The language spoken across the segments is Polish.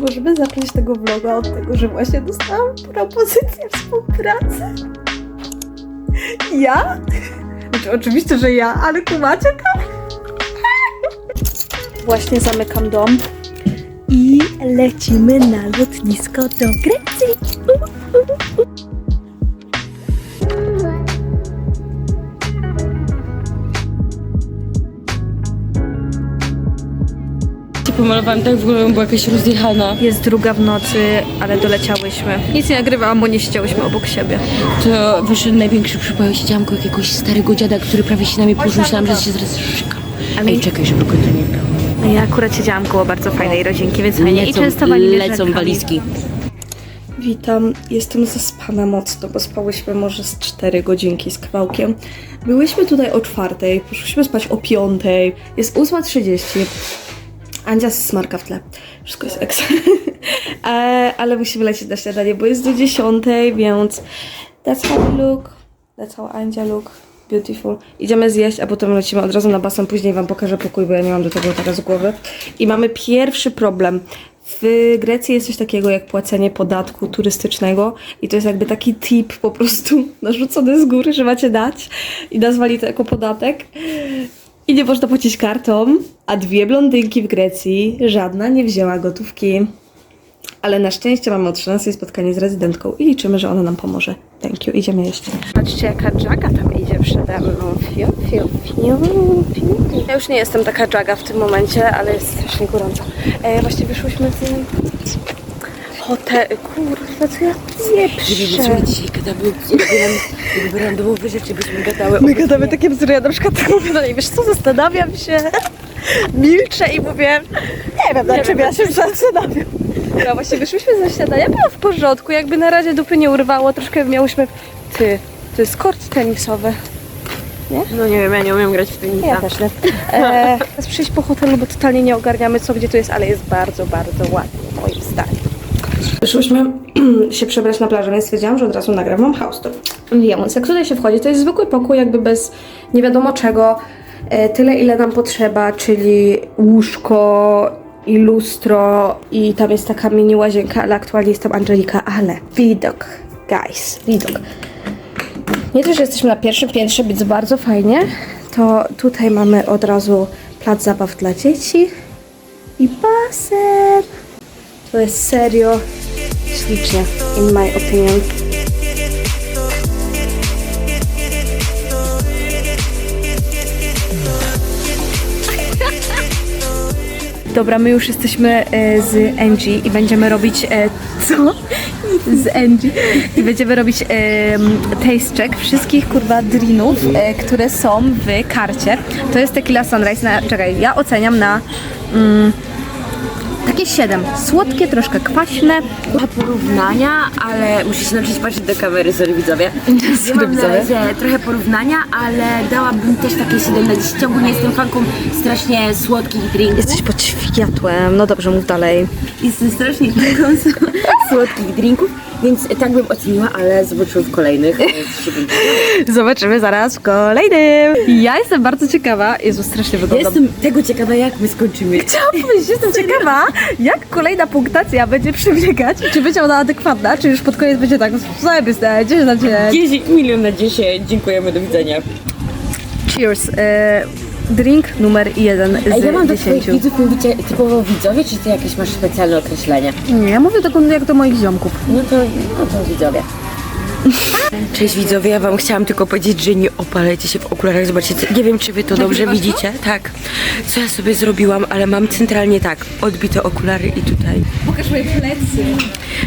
możemy zacząć tego vloga od tego, że właśnie dostałam propozycję współpracy. Ja? Znaczy, oczywiście, że ja, ale kumacie to? Właśnie zamykam dom i lecimy na lotnisko do Grecji. Pomalowałam tak, w ogóle była jakaś rozjechana. Jest druga w nocy, ale doleciałyśmy. Nic nie nagrywałam, bo nie siedziałyśmy obok siebie. To wyszedł największy przypał. Siedziałam koło jakiegoś starego dziada, który prawie się na mnie położył. Myślałam, że się zaraz szykał. Ale- Ej, czekaj, żeby go tu nie było. Ja akurat siedziałam koło bardzo fajnej rodzinki, więc fajnie. I częstowali mnie lecą walizki. Witam, jestem zaspana mocno, bo spałyśmy może z 4 godzinki z kawałkiem. Byłyśmy tutaj o czwartej, poszłyśmy spać o piątej, jest 8.30. Andzia smarka w tle. Wszystko jest eks. E, Ale musimy lecieć na śniadanie, bo jest do 10, więc that's how we look. That's how Andzia look. Beautiful. Idziemy zjeść, a potem lecimy od razu na basen. Później wam pokażę pokój, bo ja nie mam do tego teraz głowy. I mamy pierwszy problem. W Grecji jest coś takiego jak płacenie podatku turystycznego i to jest jakby taki tip po prostu narzucony z góry, że macie dać i nazwali to jako podatek. I nie można płacić kartą, a dwie blondynki w Grecji, żadna nie wzięła gotówki. Ale na szczęście mamy o 13 spotkanie z rezydentką i liczymy, że ona nam pomoże. Thank you, idziemy jeszcze. Patrzcie jaka jaga tam idzie przede mną. Fiu, fiu, fiu, fiu. Ja już nie jestem taka jaga w tym momencie, ale jest strasznie gorąco. E, właśnie wyszłyśmy z hotelu. Kurwa, co ja pieprzę. Słuchaj, dzisiaj gadamy, jakby randomowe rzeczy byśmy gadały. My gadamy takie bzdury, ja na przykład tak mówię do niej, wiesz co, zastanawiam się, milczę i mówię, nie wiem na czym ja się zastanawiam. No właśnie wyszłyśmy ze śniadania, było w porządku, jakby na razie dupy nie urwało, troszkę miałyśmy, ty, to jest kort tenisowy. No nie wiem, ja nie umiem grać w tenisa. Ja też nie. E, teraz przyjść po hotelu, bo totalnie nie ogarniamy co, gdzie to jest, ale jest bardzo, bardzo ładnie, moim zdaniem. Wyszłyśmy się przebrać na plażę, więc stwierdziłam, że od razu nagram wam house tour. Więc jak tutaj się wchodzi, to jest zwykły pokój, jakby bez nie wiadomo czego. E, tyle, ile nam potrzeba, czyli łóżko i lustro i tam jest taka mini łazienka, ale aktualnie jest tam Angelika, ale widok, guys, widok. Nie dość, że jesteśmy na pierwszym piętrze, więc bardzo fajnie, to tutaj mamy od razu plac zabaw dla dzieci i basen. To jest serio ślicznie, in my opinion. Dobra, my już jesteśmy e, z Angie i będziemy robić e, co? Z Angie i będziemy robić e, taste check wszystkich kurwa drinów, które są w karcie. To jest tequila sunrise na, czekaj, ja oceniam na mm, takie 7. Słodkie, troszkę kwaśne. Ma porównania, ale musisz się nauczyć patrzeć do kamery, sorry widzowie. Ja mam na widzowie. razie trochę porównania, ale dałabym też takie 7 na 10. Ogólnie jestem fanką strasznie słodkich drinków. Jesteś pod światłem, no dobrze, mów dalej. Jestem strasznie fanką słodkich drinków, więc tak bym oceniła, ale zobaczymy w kolejnych. bym- Zobaczymy zaraz w kolejnym. Ja jestem bardzo ciekawa, Jezu, strasznie Ja wyglądam. jestem tego ciekawa, jak my skończymy. Chciałam powiedzieć, jestem ciekawa, jak kolejna punktacja będzie przebiegać, czy będzie ona adekwatna, czy już pod koniec będzie tak, zajebiste, 10 na 10. 10 milion na 10, dziękujemy, do widzenia. Cheers. E, drink numer jeden z A ja mam do twoich 10. widzów mówicie typowo widzowie, czy ty jakieś masz specjalne określenie? Nie, ja mówię tak jak do moich ziomków. No to, no to widzowie. Cześć widzowie, ja wam chciałam tylko powiedzieć, że nie opalajcie się w okularach. Zobaczcie, nie wiem czy wy to dobrze widzicie. Tak, co ja sobie zrobiłam, ale mam centralnie tak, odbite okulary i tutaj. Pokaż moje plecy.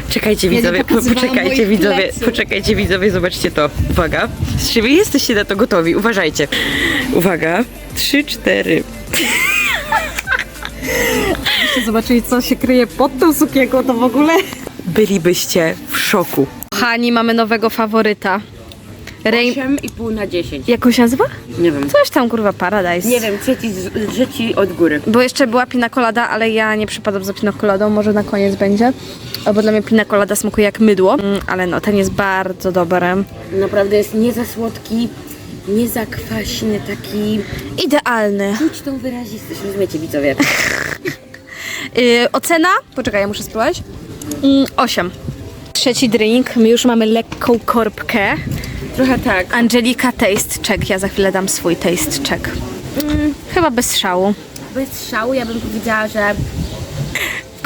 Czekajcie widzowie, po, poczekajcie widzowie, poczekajcie widzowie, zobaczcie to. Uwaga, czy wy jesteście na to gotowi? Uważajcie. Uwaga, trzy, cztery. Zobaczyli, co się kryje pod tą sukienką, to w ogóle... Bylibyście w szoku. Kochani, mamy nowego faworyta. Rain... 8,5 na 10. Jak on się nazywa? Nie wiem. Coś tam, kurwa, Paradise. Nie wiem, trzeci, z- trzeci od góry. Bo jeszcze była pina colada, ale ja nie przypadam za pina coladą, może na koniec będzie. Bo dla mnie pina colada smakuje jak mydło, mm, ale no, ten jest bardzo dobry. Naprawdę jest nie za słodki, nie za kwaśny, taki... Idealny. Czuć tą wyrazistość, rozumiecie widzowie? Yy, ocena? Poczekaj, ja muszę spróbować. Mm, 8. Trzeci drink. My już mamy lekką korbkę. Trochę tak. Angelika taste check. Ja za chwilę dam swój taste check. Mm, chyba bez szału. Bez szału ja bym powiedziała, że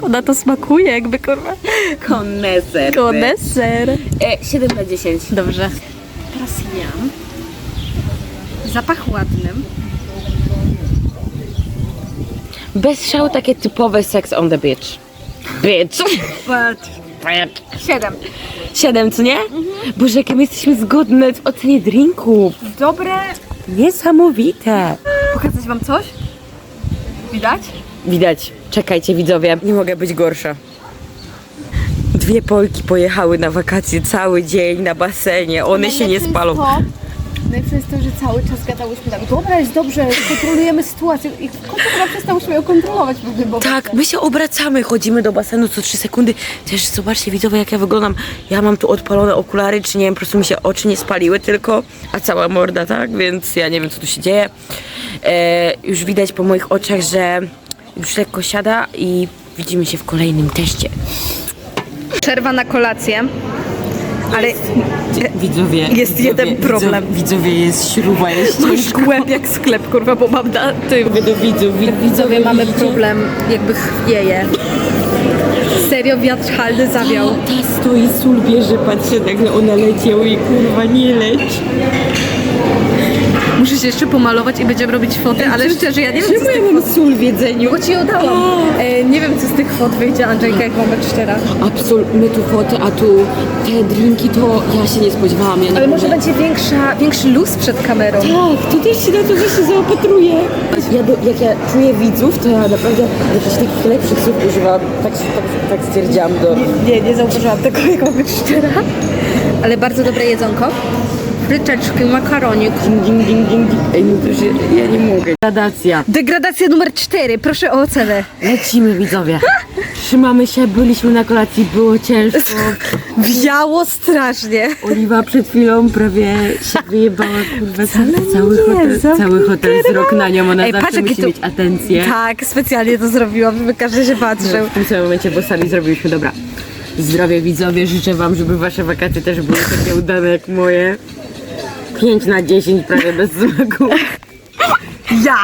Ona to smakuje jakby kurwa. koneser. Koneser. E, 7 na 10. Dobrze. Teraz jam. Zapach ładny. Bez szału takie typowe sex on the beach. Bitch. But... 7. 7, co nie? Boże, jakie my jesteśmy zgodne w ocenie drinków. Dobre. Niesamowite. Pokazać wam coś? Widać? Widać. Czekajcie widzowie, nie mogę być gorsza. Dwie Polki pojechały na wakacje cały dzień na basenie, one się nie spalą. Jest to, że cały czas gadałyśmy tak, dobra, jest dobrze, kontrolujemy sytuację i chyba przestałyśmy ją kontrolować w pewnym momencie. Tak, my się obracamy, chodzimy do basenu co 3 sekundy. Też zobaczcie widzowie jak ja wyglądam. Ja mam tu odpalone okulary, czy nie wiem, po prostu mi się oczy nie spaliły tylko, a cała morda, tak? Więc ja nie wiem co tu się dzieje. E, już widać po moich oczach, że już lekko siada i widzimy się w kolejnym teście. Przerwa na kolację. Ale Widzowie, Jest jeden problem. Widzowie, jest śruba, jest masz głęb jak sklep, kurwa, bo mam na tym. do widzów, Widzowie, mamy problem, jakby chwieje. Serio, wiatr halny zawiał. Ta stoi, sól bierze, patrzę, nagle ona leci, a jej kurwa nie leć. Muszę się jeszcze pomalować i będziemy robić foty, ale szczerze, ja nie wiem, co z Czemu tych ja mam sól w jedzeniu? Bo ci ją dałam. E, nie wiem, co z tych fot wyjdzie, Andrzejka, jak mam być szczera. Absolutnie, my tu foty, a tu te drinki, to ja się nie spodziewałam. Ja Ale może będzie większa, większy luz przed kamerą. Tak, to też się na to właśnie zaopatruję. Ja do, jak ja czuję widzów, to ja naprawdę jakichś takich lepszych słów używam. Tak, tak, tak stwierdziłam do... Nie, nie zauważyłam tego, jak mam być szczera. Ale bardzo dobre jedzonko. Fryczeczki, makaronik. Ding, ding, ding, ding. Ej, no to się, ja nie mogę. Gradacja. Degradacja numer 4. Proszę o ocenę. Lecimy widzowie. Trzymamy się, byliśmy na kolacji, było ciężko. Wiało strasznie. Oliwa przed chwilą prawie się wyjebała, kurwa, cały, cały hotel, cały hotel wzrok na nią, ona Ej, zawsze patrz, musi to- mieć atencję. Tak, specjalnie to zrobiłam, żeby każdy się patrzył. W tym samym momencie, bo sami zrobiliśmy, dobra. Zdrowie widzowie, życzę wam, żeby wasze wakacje też były takie udane jak moje. 5 na 10 prawie bez smaku. Ja!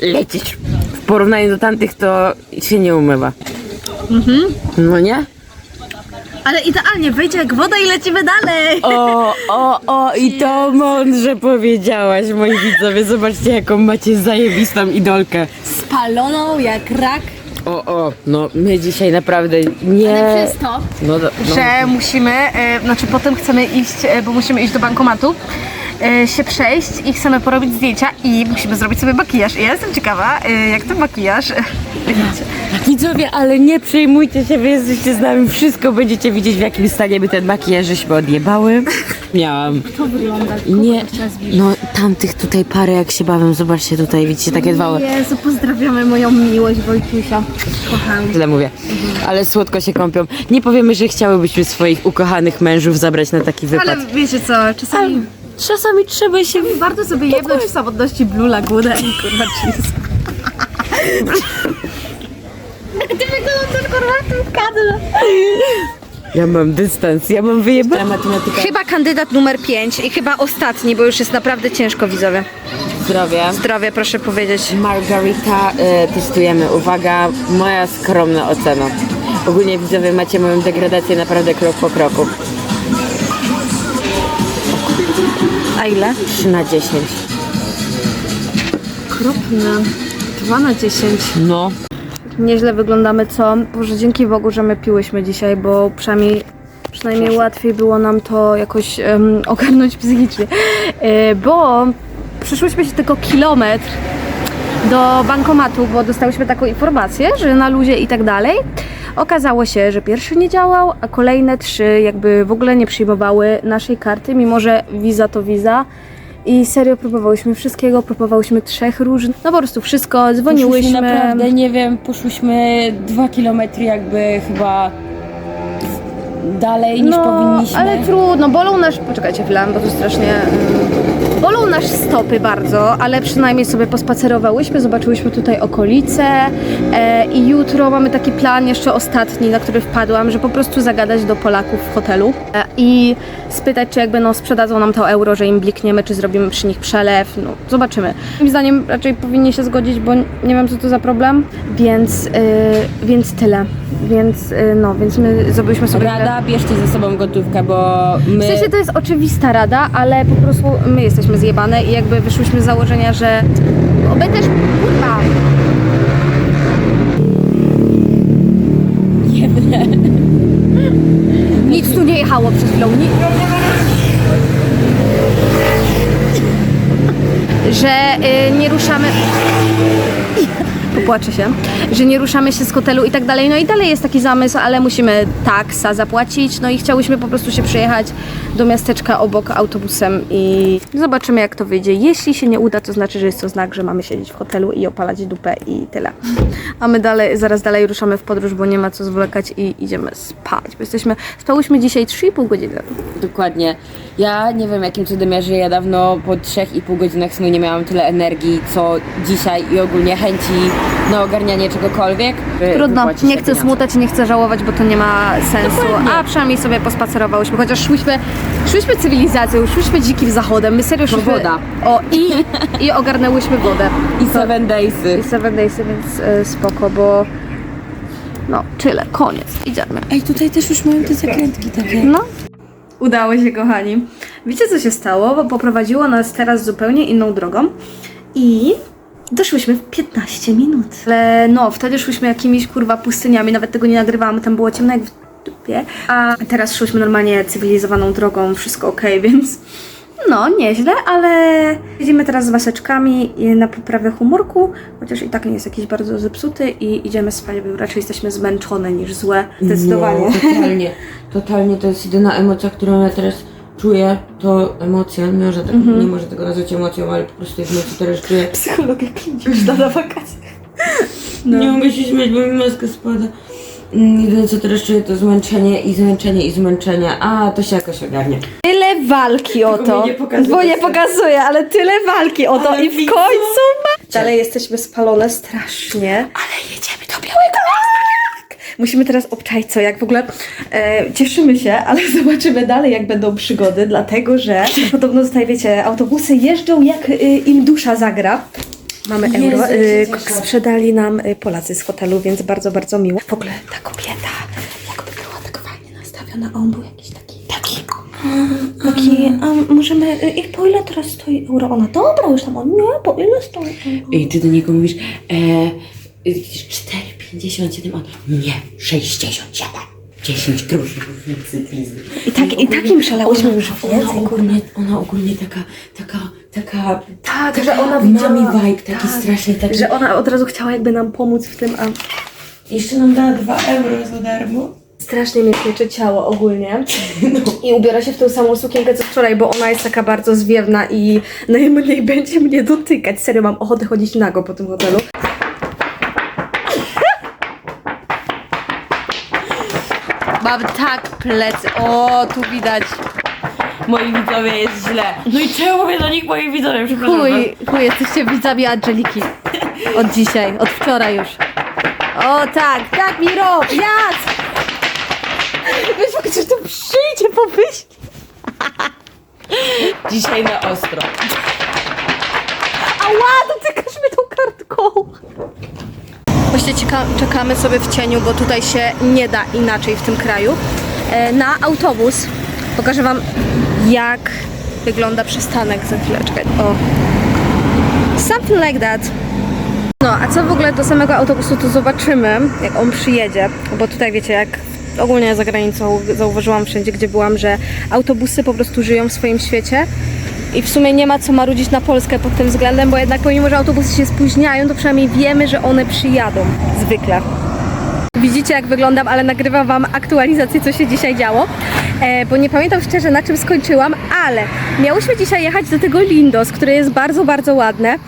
Lecisz. W porównaniu do tamtych to się nie umywa. No nie? Ale idealnie, wejdzie jak woda i lecimy dalej. O, o, o, i to mądrze powiedziałaś, moi widzowie. Zobaczcie, jaką macie zajebistą idolkę. Spaloną jak rak. O, o, no my dzisiaj naprawdę nie... Przez to, No, do- no. że musimy, e, znaczy potem chcemy iść, e, bo musimy iść do bankomatu, e, się przejść i chcemy porobić zdjęcia i musimy zrobić sobie makijaż. I ja jestem ciekawa, e, jak ten makijaż e, wyjdzie. Widzowie, ale nie przejmujcie się, wy jesteście z nami, wszystko będziecie widzieć w jakim stanie by ten makijaż żeśmy odjebały. Miałam. To wygląda. Nie, no tamtych tutaj parę jak się bawią, zobaczcie tutaj, widzicie takie dwa... Jezu, pozdrawiamy moją miłość Wojtusia. Kocham. Źle mówię, ale słodko się kąpią. Nie powiemy, że chciałybyśmy swoich ukochanych mężów zabrać na taki wypad. Ale wiecie co, czasami Czasami trzeba się... warto sobie jebnąć w samotności Blue Lagoonę i kurwa cheese. Ty wyglądasz kurwa w tym kadrze. Ja mam dystans, ja mam wyjebane matematyka. Chyba kandydat numer 5 i chyba ostatni, bo już jest naprawdę ciężko widzowie. Zdrowie. Zdrowie, proszę powiedzieć. Margarita y, testujemy. Uwaga, moja skromna ocena. Ogólnie widzowie macie moją degradację naprawdę krok po kroku. A ile? 3 na 10. Okropne. 2 na 10. No. Nieźle wyglądamy, co? Boże, dzięki Bogu, że my piłyśmy dzisiaj, bo przynajmniej, przynajmniej łatwiej było nam to jakoś em, ogarnąć psychicznie. E, bo przyszłyśmy się tylko kilometr do bankomatu, bo dostałyśmy taką informację, że na luzie i tak dalej. Okazało się, że pierwszy nie działał, a kolejne trzy jakby w ogóle nie przyjmowały naszej karty, mimo że wiza to wiza. I serio próbowałyśmy wszystkiego, próbowałyśmy trzech różnych, no po prostu wszystko, dzwoniłyśmy. Poszłyśmy naprawdę, nie wiem, poszłyśmy dwa kilometry jakby chyba dalej niż powinniśmy. No, ale trudno, bolą nasz... Poczekajcie chwilę, bo to strasznie... Bolą nas stopy bardzo, ale przynajmniej sobie pospacerowałyśmy, zobaczyłyśmy tutaj okolice e, i jutro mamy taki plan, jeszcze ostatni, na który wpadłam, że po prostu zagadać do Polaków w hotelu e, i spytać, czy jakby no sprzedadzą nam to euro, że im blikniemy, czy zrobimy przy nich przelew, no zobaczymy. Moim zdaniem raczej powinni się zgodzić, bo nie wiem, co to za problem, więc, e, więc tyle. Więc e, no, więc my zrobiliśmy sobie... Rada, bierzcie ze sobą gotówkę, bo my... W sensie to jest oczywista rada, ale po prostu my jesteśmy zjebane i jakby wyszłyśmy z założenia, że bo my też kurwa. Nic tu nie jechało przed chwilą. Ni- że y, nie ruszamy. Popłaczę się, że nie ruszamy się z hotelu i tak dalej. No i dalej jest taki zamysł, ale musimy taksa zapłacić. No i chciałyśmy po prostu się przyjechać do miasteczka obok autobusem i zobaczymy jak to wyjdzie. Jeśli się nie uda, to znaczy, że jest to znak, że mamy siedzieć w hotelu i opalać dupę i tyle. A my dalej, zaraz dalej ruszamy w podróż, bo nie ma co zwlekać i idziemy spać. Bo jesteśmy, spałyśmy dzisiaj 3,5 godziny. Dokładnie. Ja nie wiem jakim cudem ja żyję. Ja dawno po 3,5 godzinach snu nie miałam tyle energii, co dzisiaj i ogólnie chęci na ogarnianie czegokolwiek. by Trudno, wypłacić nie te chcę pieniądze. smutać, nie chcę żałować, bo to nie ma sensu. Dokładnie. A przynajmniej sobie pospacerowałyśmy, chociaż szłyśmy, szłyśmy cywilizacją, szłyśmy dzikim zachodem. My serio szłyśmy... woda. O, i, i ogarnęłyśmy wodę. I Seven Daysy. I Seven Daysy, więc e, spoko, bo... No, tyle, koniec, idziemy. Ej, tutaj też już mają te zakrętki takie. No. Udało się, kochani. Wiecie, co się stało? Bo poprowadziło nas teraz zupełnie inną drogą i doszłyśmy w 15 minut. Ale no, wtedy szłyśmy jakimiś kurwa pustyniami, nawet tego nie nagrywałam, tam było ciemno jak w dupie. A teraz szłyśmy normalnie cywilizowaną drogą, wszystko ok, więc no, nieźle, ale jedziemy teraz z maseczkami i na poprawę humorku, chociaż i tak nie jest jakiś bardzo zepsuty i idziemy spać, bo raczej jesteśmy zmęczone niż złe. Zdecydowanie. No, totalnie. Totalnie to jest jedyna emocja, którą ja teraz czuję, to emocja, mimo że tak nie może tego nazwać emocją, ale po prostu jest emocja, teraz czuję. Psychologia kliniczna już na wakacje. Nie mogę się śmiać, bo mi maska spada. Mm, Jedyne co teraz czuję to zmęczenie i zmęczenie i zmęczenie, a to się jakoś ogarnie. Tyle walki o to. nie pokazuje bo nie się. pokazuje, ale tyle walki o to Ale i w widzą. końcu ma... Dalej jesteśmy spalone strasznie. Ale jedziemy do Białego Musimy teraz obczaić co, jak w ogóle e, cieszymy się, ale zobaczymy dalej jak będą przygody, dlatego że podobno tutaj wiecie, autobusy jeżdżą jak y, im dusza zagra. Mamy Jezu, euro. jak się Y, cieszę. sprzedali nam y, Polacy z hotelu, więc bardzo, bardzo miło. W ogóle ta kobieta jakby była tak fajnie nastawiona, a on był jakiś taki... Taki... A możemy, y, i po ile teraz stoi euro? Ona, dobra, już tam, on, nie, po ile stoi euro? I ty do niego mówisz, e, 4,57, on nie, 67. 10 groszy różnicy. I, tak, i takim przelałyśmy już Ona więcej, ogólnie, ona ogólnie taka, taka, taka, Tak, że ona mami widziała. vibe, taki strasznie, taki. Że ona od razu chciała jakby nam pomóc w tym, a Jeszcze nam dała 2 euro za darmo. Strasznie mnie ciało ogólnie. I ubiera się w tą samą sukienkę co wczoraj, bo ona jest taka bardzo zwiewna i najmniej będzie mnie dotykać. Serio, mam ochotę chodzić nago po tym hotelu. Mam tak plecy. O, tu widać. Moi widzowie jest źle. No i czemu mówię do nich moi widzowie, przepraszam. Chuj, chuj, jesteście widzami Angeliki. Od dzisiaj, od wczoraj już. O tak, tak mi rób, jaz! Ktoś tu przyjdzie po wyjściu. Dzisiaj na ostro. Ała, dotykasz mnie tą kartką. Właśnie czekamy sobie w cieniu, bo tutaj się nie da inaczej w tym kraju. E, na autobus. Pokażę wam, jak wygląda przystanek za chwilę. Czekaj. O. Something like that. No, a co w ogóle do samego autobusu, to zobaczymy, jak on przyjedzie. Bo tutaj wiecie, jak ogólnie za granicą zauważyłam wszędzie, gdzie byłam, że autobusy po prostu żyją w swoim świecie. I w sumie nie ma co marudzić na Polskę pod tym względem, bo jednak pomimo, że autobusy się spóźniają, to przynajmniej wiemy, że one przyjadą. Zwykle. Widzicie jak wyglądam, ale nagrywam Wam aktualizację, co się dzisiaj działo, e, bo nie pamiętam szczerze na czym skończyłam, ale miałyśmy dzisiaj jechać do tego Lindos, które jest bardzo, bardzo ładne.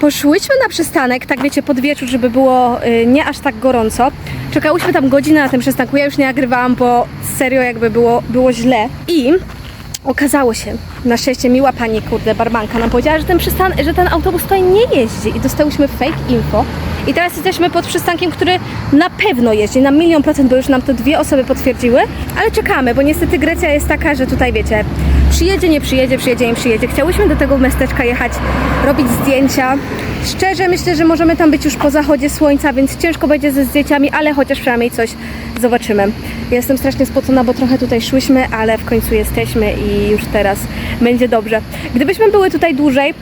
Poszłyśmy na przystanek, tak wiecie, pod wieczór, żeby było y, nie aż tak gorąco. Czekałyśmy tam godzinę na tym przystanku, ja już nie nagrywałam, bo serio jakby było, było źle. I Okazało się, na szczęście miła pani, kurde, barmanka nam powiedziała, że ten, przystan- że ten autobus tutaj nie jeździ i dostałyśmy fake info. I teraz jesteśmy pod przystankiem, który na pewno jeździ, na milion procent, bo już nam to dwie osoby potwierdziły, ale czekamy, bo niestety Grecja jest taka, że tutaj wiecie, przyjedzie, nie przyjedzie, przyjedzie, nie przyjedzie. Chciałyśmy do tego miasteczka jechać, robić zdjęcia. Szczerze myślę, że możemy tam być już po zachodzie słońca, więc ciężko będzie ze zdjęciami, ale chociaż przynajmniej coś zobaczymy. Ja Jestem strasznie spocona, bo trochę tutaj szłyśmy, ale w końcu jesteśmy i już teraz będzie dobrze. Gdybyśmy były tutaj dłużej,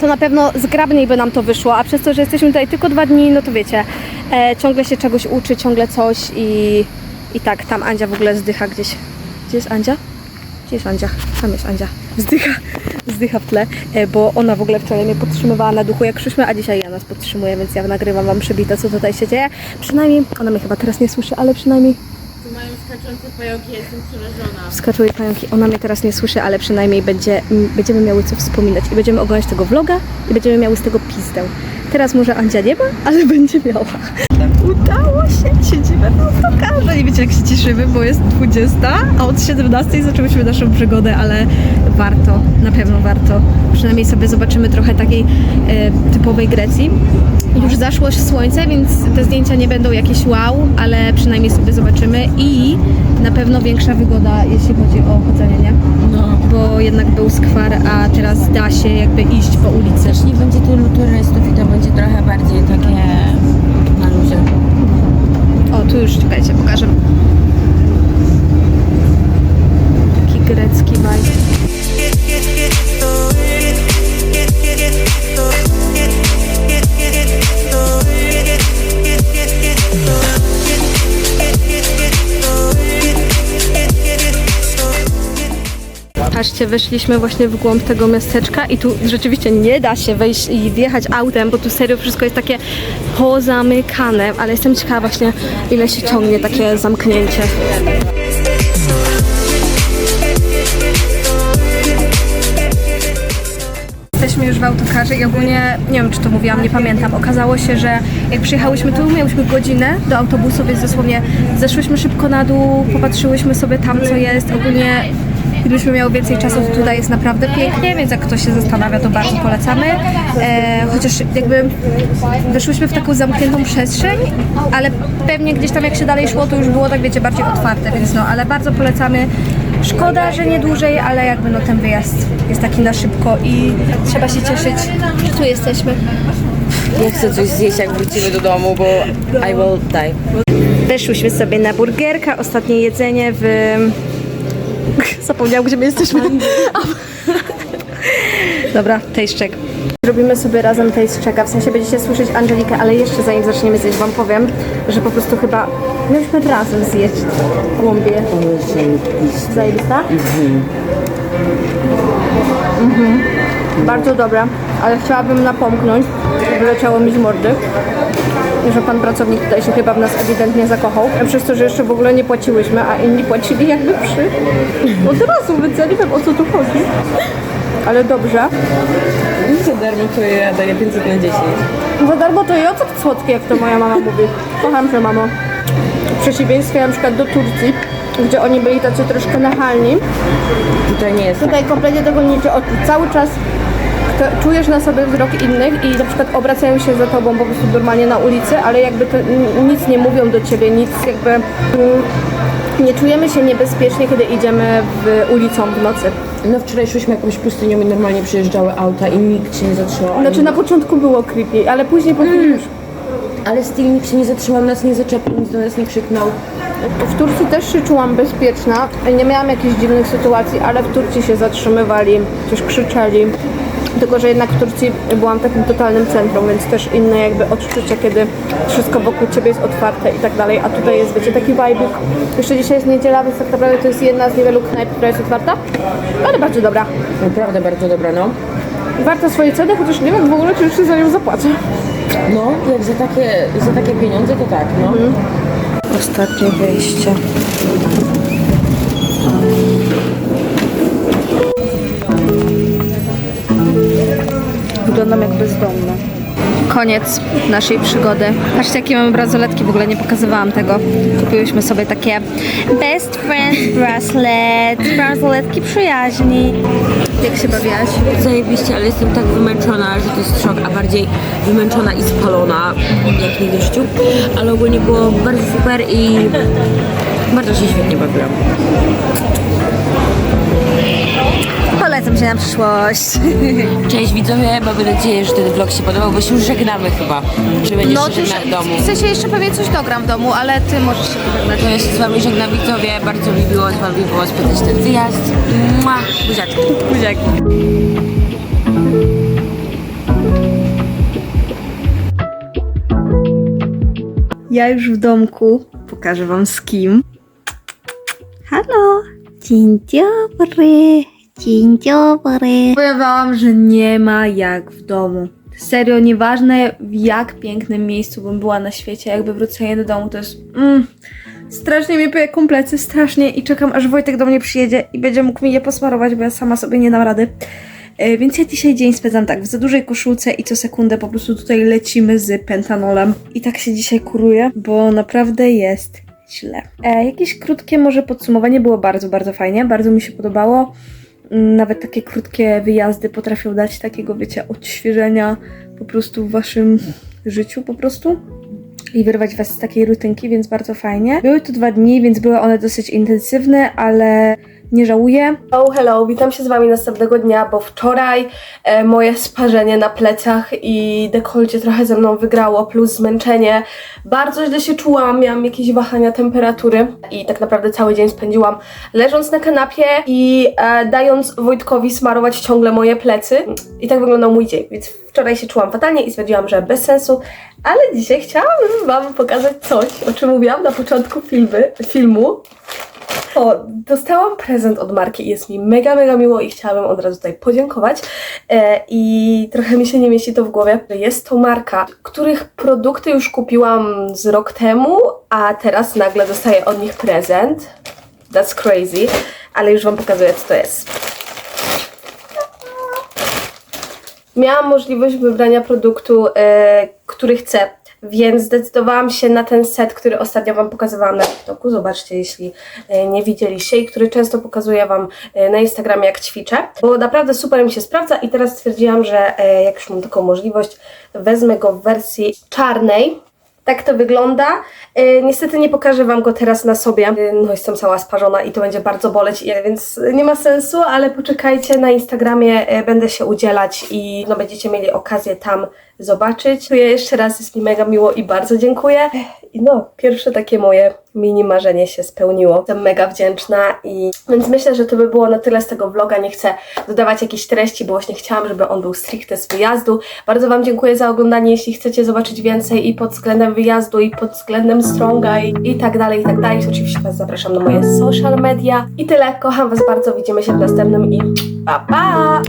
to na pewno zgrabniej by nam to wyszło, a przez to, że jesteśmy tutaj tylko dwa dni, no to wiecie, e, ciągle się czegoś uczy, ciągle coś i, i tak, tam Andzia w ogóle zdycha gdzieś. Gdzie jest Andzia? Gdzie jest Andzia? Tam jest Andzia. Zdycha, zdycha w tle, e, bo ona w ogóle wczoraj mnie podtrzymywała na duchu jak szliśmy, a dzisiaj ja nas podtrzymuję, więc ja nagrywam wam przybite, co tutaj się dzieje. Przynajmniej, ona mnie chyba teraz nie słyszy, ale przynajmniej skaczące pająki, jestem przerażona. Skaczuje pająki. Ona mnie teraz nie słyszy, ale przynajmniej będzie, m, będziemy miały co wspominać i będziemy oglądać tego vloga i będziemy miały z tego pizdę. Teraz może Andzia nie ma, ale będzie miała. Udało się, siedzimy w autokarze. Nie wiecie jak się cieszymy, bo jest 20, a od 17 zaczęłyśmy naszą przygodę, ale warto, na pewno warto. Przynajmniej sobie zobaczymy trochę takiej e, typowej Grecji. Już zaszło słońce, więc te zdjęcia nie będą jakieś wow, ale przynajmniej sobie zobaczymy i na pewno większa wygoda, jeśli chodzi o chodzenie, nie? No. Bo jednak był skwar, a teraz da się jakby iść po ulicy. Nie będzie tylu turystów i to będzie trochę bardziej takie na luzie. Tu już czekajcie, pokażę. Taki grecki vibe. Patrzcie, weszliśmy właśnie w głąb tego miasteczka i tu rzeczywiście nie da się wejść i wjechać autem, bo tu serio wszystko jest takie pozamykane, ale jestem ciekawa właśnie ile się ciągnie takie zamknięcie. Jesteśmy już w autokarze i ogólnie, nie wiem czy to mówiłam, nie pamiętam, okazało się, że jak przyjechałyśmy tu, miałyśmy godzinę do autobusu, więc dosłownie zeszłyśmy szybko na dół, popatrzyłyśmy sobie tam co jest, ogólnie gdybyśmy miały więcej czasu, to tutaj jest naprawdę pięknie, więc jak ktoś się zastanawia, to bardzo polecamy. E, chociaż jakby weszłyśmy w taką zamkniętą przestrzeń, ale pewnie gdzieś tam jak się dalej szło, to już było tak wiecie, bardziej otwarte, więc no, ale bardzo polecamy. Szkoda, że nie dłużej, ale jakby no ten wyjazd jest taki na szybko i trzeba się cieszyć, że tu jesteśmy. Ja chcę coś zjeść jak wrócimy do domu, bo I will die. Weszłyśmy sobie na burgerka, ostatnie jedzenie w... Zapomniał, gdzie my jesteśmy. Dobra, taste check. Zrobimy sobie razem taste checka, w sensie będziecie słyszeć Angelikę, ale jeszcze zanim zaczniemy zjeść, wam powiem, że po prostu chyba mieliśmy razem zjeść głąbie. Zajebista? Mhm. Bardzo dobra, ale chciałabym napomknąć, wyleciało mi z mordy, że pan pracownik tutaj się chyba w nas ewidentnie zakochał, przez to, że jeszcze w ogóle nie płaciłyśmy, a inni płacili jakby przy. Od razu, więc ja nie wiem o co tu chodzi. Ale dobrze. Za darmo to ja daję 500 na 10. Za darmo to i ocet słodki, jak to moja mama mówi. Kocham cię, mamo. W przeciwieństwie na przykład do Turcji, gdzie oni byli tacy troszkę nachalni. Tutaj nie jest tak. Tutaj kompletnie tego nie tu cały czas czujesz na sobie wzrok innych i na przykład obracają się za tobą po prostu normalnie na ulicy, ale jakby to nic nie mówią do ciebie, nic jakby... Mm, nie czujemy się niebezpiecznie, kiedy idziemy w ulicą w nocy. No wczoraj szłyśmy jakąś pustynią i normalnie przyjeżdżały auta i nikt się nie zatrzymał. Znaczy na początku było creepy, ale później po chwili już... Ale still nikt się nie zatrzymał, nas nie zaczepił, nic do nas nie krzyknął. W Turcji też się czułam bezpieczna. Nie miałam jakichś dziwnych sytuacji, ale w Turcji się zatrzymywali, coś krzyczeli. Tylko, że jednak w Turcji byłam takim totalnym centrum, więc też inne jakby odczucia, kiedy wszystko wokół ciebie jest otwarte i tak dalej, a tutaj jest, wiecie, taki vibe. Jeszcze dzisiaj jest niedziela, więc tak naprawdę to jest jedna z niewielu knajp, która jest otwarta, ale bardzo dobra. Naprawdę bardzo dobra, no. Warta swojej ceny, chociaż nie wiem w ogóle, czy jeszcze za nią zapłacę. No, jak za takie, za takie pieniądze to tak, no. Ostatnie wyjście. Koniec naszej przygody. Patrzcie, jakie mamy bransoletki, w ogóle nie pokazywałam tego. Kupiłyśmy sobie takie Best Friends Bracelet, bransoletki przyjaźni. Jak się bawiłaś? Zajebiście, ale jestem tak wymęczona, że to jest szok, a bardziej wymęczona i spalona, jak nigdy w. Ale ogólnie było bardzo super i bardzo się świetnie bawiłam. Polecam się na przyszłość. Cześć widzowie, mamy nadzieję, że ten vlog się podobał, bo się już żegnamy chyba. Czy będziesz No, się żegnać w domu? w sensie jeszcze pewnie coś dogram w domu, ale ty możesz się pożegnać. To ja się z wami żegnam widzowie, bardzo mi miło z wami było spędzać ten wyjazd. Mua, buziaczki. Buziaki. Ja już w domku. Pokażę wam z kim. Halo! Dzień dobry! Dzień dobry! Powiem wam, że nie ma jak w domu. Serio, nieważne w jak pięknym miejscu bym była na świecie, jakby wrócenie do domu to jest... Mm, strasznie mnie pije komplecy, strasznie i czekam aż Wojtek do mnie przyjedzie i będzie mógł mi je posmarować, bo ja sama sobie nie dam rady. E, Więc ja dzisiaj dzień spędzam tak, w za dużej koszulce i co sekundę po prostu tutaj lecimy z pentanolem. I tak się dzisiaj kuruję, bo naprawdę jest źle. E, jakieś krótkie może podsumowanie było bardzo, bardzo fajnie, bardzo mi się podobało. Nawet takie krótkie wyjazdy potrafią dać takiego, wiecie, odświeżenia po prostu w waszym życiu po prostu i wyrwać was z takiej rutynki, więc bardzo fajnie. Były to dwa dni, więc były one dosyć intensywne, ale nie żałuję. Hello, hello, witam się z wami następnego dnia, bo wczoraj e, moje sparzenie na plecach i dekolcie trochę ze mną wygrało, plus zmęczenie. Bardzo źle się czułam, miałam jakieś wahania temperatury i tak naprawdę cały dzień spędziłam leżąc na kanapie i e, dając Wojtkowi smarować ciągle moje plecy. I tak wyglądał mój dzień, więc wczoraj się czułam fatalnie i stwierdziłam, że bez sensu, ale dzisiaj chciałam wam pokazać coś, o czym mówiłam na początku filmy, filmu. Dostałam prezent od marki i jest mi mega, mega miło i chciałabym od razu tutaj podziękować. E, I trochę mi się nie mieści to w głowie, jest to marka, których produkty już kupiłam z rok temu, a teraz nagle dostaję od nich prezent. That's crazy, ale już Wam pokazuję, co to jest. Miałam możliwość wybrania produktu, e, który chcę, więc zdecydowałam się na ten set, który ostatnio Wam pokazywałam na TikToku. Zobaczcie, jeśli e, nie widzieliście i który często pokazuję Wam e, na Instagramie, jak ćwiczę, bo naprawdę super mi się sprawdza i teraz stwierdziłam, że e, jak już mam taką możliwość, wezmę go w wersji czarnej. Tak to wygląda. E, niestety nie pokażę Wam go teraz na sobie. E, no jestem cała sparzona i to będzie bardzo boleć, więc nie ma sensu, ale poczekajcie na Instagramie, e, będę się udzielać i no, będziecie mieli okazję tam zobaczyć. Dziękuję jeszcze raz, jest mi mega miło i bardzo dziękuję. I no, pierwsze takie moje mini marzenie się spełniło. Jestem mega wdzięczna i więc myślę, że to by było na tyle z tego vloga. Nie chcę dodawać jakichś treści, bo właśnie chciałam, żeby on był stricte z wyjazdu. Bardzo Wam dziękuję za oglądanie. Jeśli chcecie zobaczyć więcej i pod względem wyjazdu, i pod względem stronga, i, i tak dalej, i tak dalej, to oczywiście Was zapraszam na moje social media. I tyle. Kocham Was bardzo. Widzimy się w następnym i pa pa!